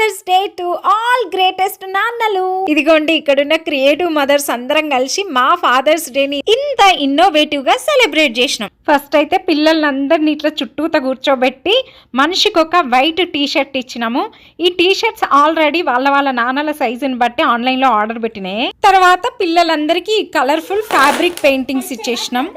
Mother's day to all greatest నాన్నలు. ఇదిగోండి ఇక్కడున్న క్రియేటివ్ మదర్స్ అందరం కలిసి మా ఫాదర్స్ డేని ఇంత ఇన్నోవేటివ్గా సెలబ్రేట్ చేసినాం. ఫస్ట్ అయితే పిల్లలందరినీ ఇట్లా చుట్టూత కూర్చోబెట్టి మనిషికి ఒక వైట్ టీ షర్ట్ ఇచ్చినాము. ఈ టీ షర్ట్స్ ఆల్రెడీ వాళ్ళ వాళ్ళ నాన్నల సైజుని బట్టి ఆన్లైన్లో ఆర్డర్ పెట్టినాయి. తర్వాత పిల్లలందరికీ కలర్ఫుల్ ఫ్యాబ్రిక్ పెయింటింగ్స్ ఇచ్చేసినాం.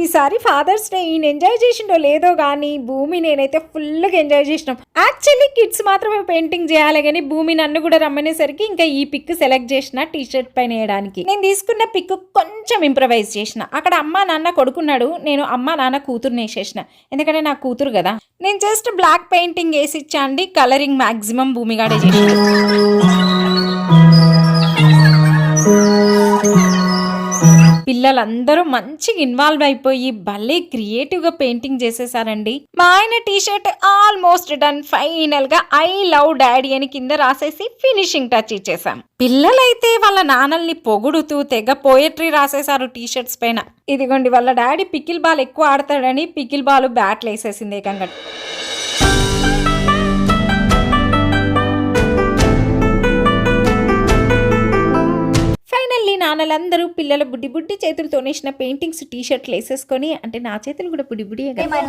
ఈసారి ఫాదర్స్ డే ఈయన ఎంజాయ్ చేసిండో లేదో కానీ భూమి నేనైతే ఫుల్గా ఎంజాయ్ చేసినాం. యాక్చువల్లీ కిడ్స్ మాత్రమే పెయింటింగ్ చేయాలి కానీ భూమి నన్ను కూడా రమ్మనేసరికి ఇంకా ఈ పిక్ సెలెక్ట్ చేసిన టీ షర్ట్ పైన వేయడానికి. నేను తీసుకున్న పిక్ కొంచెం ఇంప్రవైజ్ చేసిన. అక్కడ అమ్మ నాన్న కొడుకున్నాడు. నేను అమ్మ నాన్న కూతురుని వేసేసిన. ఎందుకంటే నా కూతురు కదా. నేను జస్ట్ బ్లాక్ పెయింటింగ్ వేసి ఇచ్చా అండి. కలరింగ్ మాక్సిమం భూమిగాడే చేసాను. పిల్లలందరూ మంచిగా ఇన్వాల్వ్ అయిపోయి భలే క్రియేటివ్గా పెయింటింగ్ చేసేసారండి. మా ఆయన టీ షర్ట్ ఆల్మోస్ట్ డన్ ఫైనల్గా ఐ లవ్ డాడీ అని కింద రాసేసి ఫినిషింగ్ టచ్ ఇచ్చేసాం. పిల్లలైతే వాళ్ళ నాన్నల్ని పొగుడుతూ తెగ పోయట్రీ రాసేసారు టీ షర్ట్స్ పైన. ఇదిగోండి వాళ్ళ డాడీ పికిల్ బాల్ ఎక్కువ ఆడతాడని పికిల్ బాల్ బ్యాట్లు వేసేసింది ఏకంగా. నాన్నలందరూ పిల్లల బుడ్డి బుడ్డి చేతులతో వేసిన పెయింటింగ్స్ టీ షర్ట్లు వేసేసుకొని అంటే నా చేతులు కూడా బుడ్డి బుడ్డి ఆగండి.